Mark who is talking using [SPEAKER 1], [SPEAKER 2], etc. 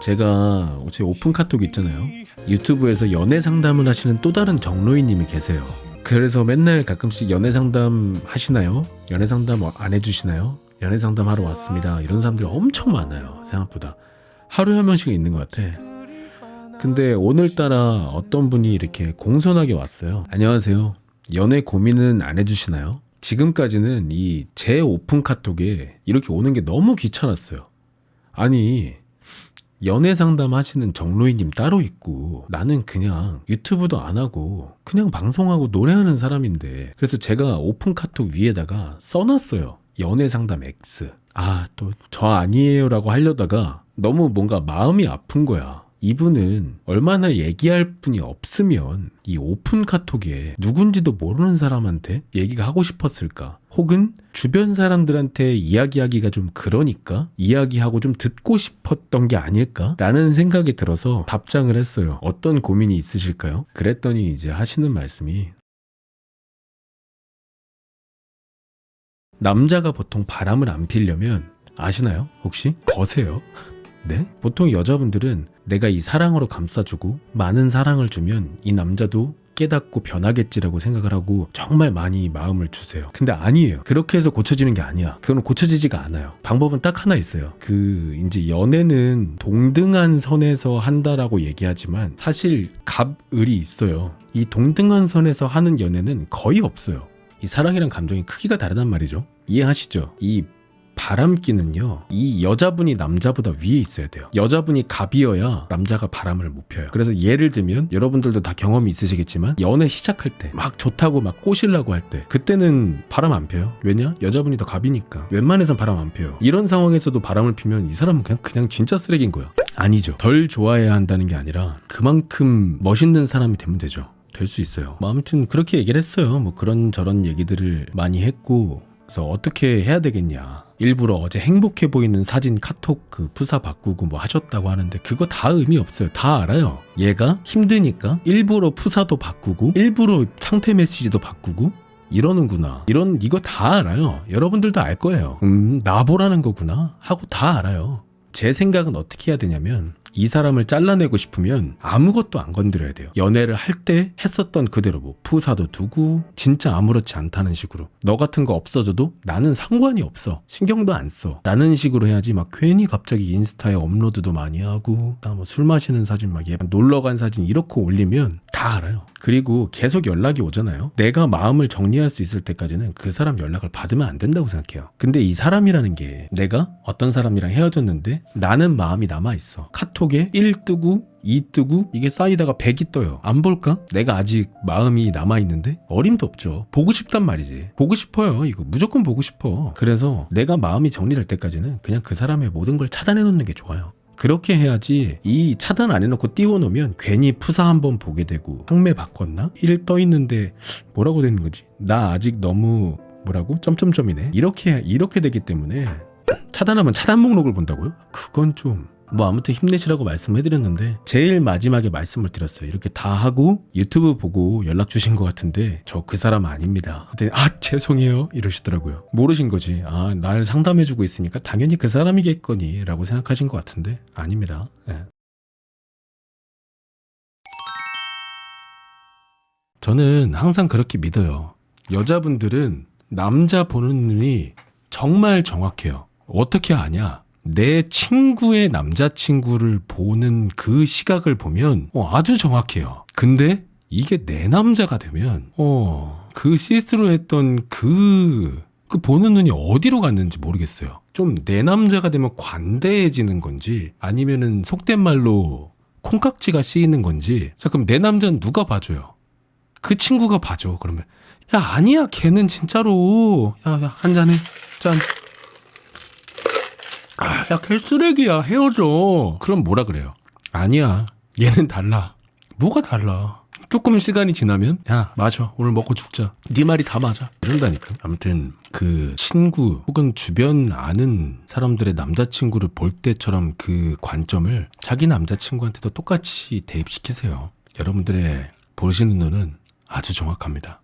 [SPEAKER 1] 제가 제 오픈 카톡 있잖아요. 유튜브에서 연애 상담을 하시는 또 다른 정로이님이 계세요. 그래서 맨날 가끔씩 연애 상담 하시나요? 연애 상담 안 해주시나요? 연애 상담 하러 왔습니다. 이런 사람들이 엄청 많아요. 생각보다 하루에 한 명씩 있는 것 같아. 근데 오늘따라 어떤 분이 이렇게 공손하게 왔어요. 안녕하세요. 연애 고민은 안 해주시나요? 지금까지는 이 제 오픈 카톡에 이렇게 오는 게 너무 귀찮았어요. 아니, 연애 상담 하시는 정로이님 따로 있고 나는 그냥 유튜브도 안 하고 그냥 방송하고 노래하는 사람인데 그래서 제가 오픈 카톡 위에다가 써놨어요. 연애 상담 X. 아, 또 저 아니에요라고 하려다가 너무 뭔가 마음이 아픈 거야. 이분은 얼마나 얘기할 분이 없으면 이 오픈 카톡에 누군지도 모르는 사람한테 얘기가 하고 싶었을까? 혹은 주변 사람들한테 이야기하기가 좀 그러니까 이야기하고 좀 듣고 싶었던 게 아닐까? 라는 생각이 들어서 답장을 했어요. 어떤 고민이 있으실까요? 그랬더니 이제 하시는 말씀이 남자가 보통 바람을 안 피려면 아시나요? 혹시? 거세요? 네? 보통 여자분들은 내가 이 사랑으로 감싸주고 많은 사랑을 주면 이 남자도 깨닫고 변하겠지라고 생각을 하고 정말 많이 마음을 주세요. 근데 아니에요. 그렇게 해서 고쳐지는 게 아니야. 그건 고쳐지지가 않아요. 방법은 딱 하나 있어요. 그 이제 연애는 동등한 선에서 한다라고 얘기하지만 사실 갑을이 있어요. 이 동등한 선에서 하는 연애는 거의 없어요. 이 사랑이란 감정이 크기가 다르단 말이죠. 이해하시죠? 이 바람기는요, 이 여자분이 남자보다 위에 있어야 돼요. 여자분이 갑이어야 남자가 바람을 못 펴요. 그래서 예를 들면 여러분들도 다 경험이 있으시겠지만 연애 시작할 때 막 좋다고 막 꼬시려고 할 때 그때는 바람 안 펴요. 왜냐? 여자분이 더 갑이니까. 웬만해선 바람 안 펴요. 이런 상황에서도 바람을 피면 이 사람은 그냥 그냥 진짜 쓰레기인 거야. 아니죠. 덜 좋아해야 한다는 게 아니라 그만큼 멋있는 사람이 되면 되죠. 될 수 있어요. 뭐 아무튼 그렇게 얘기를 했어요. 뭐 그런 저런 얘기들을 많이 했고 그래서 어떻게 해야 되겠냐. 일부러 어제 행복해 보이는 사진 카톡 그 푸사 바꾸고 뭐 하셨다고 하는데 그거 다 의미 없어요. 다 알아요. 얘가 힘드니까 일부러 푸사도 바꾸고 일부러 상태 메시지도 바꾸고 이러는구나. 이런 이거 다 알아요. 여러분들도 알 거예요. 음, 나보라는 거구나 하고 다 알아요. 제 생각은 어떻게 해야 되냐면 이 사람을 잘라내고 싶으면 아무것도 안 건드려야 돼요. 연애를 할 때 했었던 그대로 뭐 푸사도 두고 진짜 아무렇지 않다는 식으로 너 같은 거 없어져도 나는 상관이 없어 신경도 안 써. 라는 식으로 해야지 막 괜히 갑자기 인스타에 업로드도 많이 하고 뭐 술 마시는 사진 막얘 놀러 간 사진 이렇게 올리면 다 알아요. 그리고 계속 연락이 오잖아요. 내가 마음을 정리할 수 있을 때까지는 그 사람 연락을 받으면 안 된다고 생각해요. 근데 이 사람이라는 게 내가 어떤 사람이랑 헤어졌는데 나는 마음이 남아 있어. 카톡 에 1 뜨고 2 뜨고 이게 쌓이다가 100이 떠요. 안 볼까? 내가 아직 마음이 남아 있는데 어림도 없죠. 보고 싶단 말이지. 보고 싶어요. 이거 무조건 보고 싶어. 그래서 내가 마음이 정리될 때까지는 그냥 그 사람의 모든 걸 찾아내 놓는 게 좋아요. 그렇게 해야지 이 차단 안 해놓고 띄워놓으면 괜히 푸사 한번 보게 되고 상매 바꿨나? 1 떠 있는데 뭐라고 되는 거지? 나 아직 너무 뭐라고? 점점점이네. 이렇게 이렇게 되기 때문에 차단하면 차단 목록을 본다고요? 그건 좀 뭐 아무튼 힘내시라고 말씀해드렸는데 제일 마지막에 말씀을 드렸어요. 이렇게 다 하고 유튜브 보고 연락 주신 것 같은데 저 그 사람 아닙니다. 아 죄송해요 이러시더라고요. 모르신 거지. 아 날 상담해주고 있으니까 당연히 그 사람이겠거니라고 생각하신 것 같은데 아닙니다. 예. 저는 항상 그렇게 믿어요. 여자분들은 남자 보는 눈이 정말 정확해요. 어떻게 아냐? 내 친구의 남자친구를 보는 그 시각을 보면 어, 아주 정확해요. 근데 이게 내 남자가 되면 어, 그 시스로 했던 그, 그 보는 눈이 어디로 갔는지 모르겠어요. 좀 내 남자가 되면 관대해지는 건지 아니면은 속된 말로 콩깍지가 씌이는 건지 자 그럼 내 남자는 누가 봐줘요? 그 친구가 봐줘. 그러면 야 아니야 걔는 진짜로 야, 야 한잔해 짠. 아, 야, 걔 쓰레기야. 헤어져. 그럼 뭐라 그래요? 아니야. 얘는 달라. 뭐가 달라? 조금 시간이 지나면 야 맞아 오늘 먹고 죽자 네 말이 다 맞아 이런다니까 아무튼 그 친구 혹은 주변 아는 사람들의 남자친구를 볼 때처럼 그 관점을 자기 남자친구한테도 똑같이 대입시키세요 여러분들의 보시는 눈은 아주 정확합니다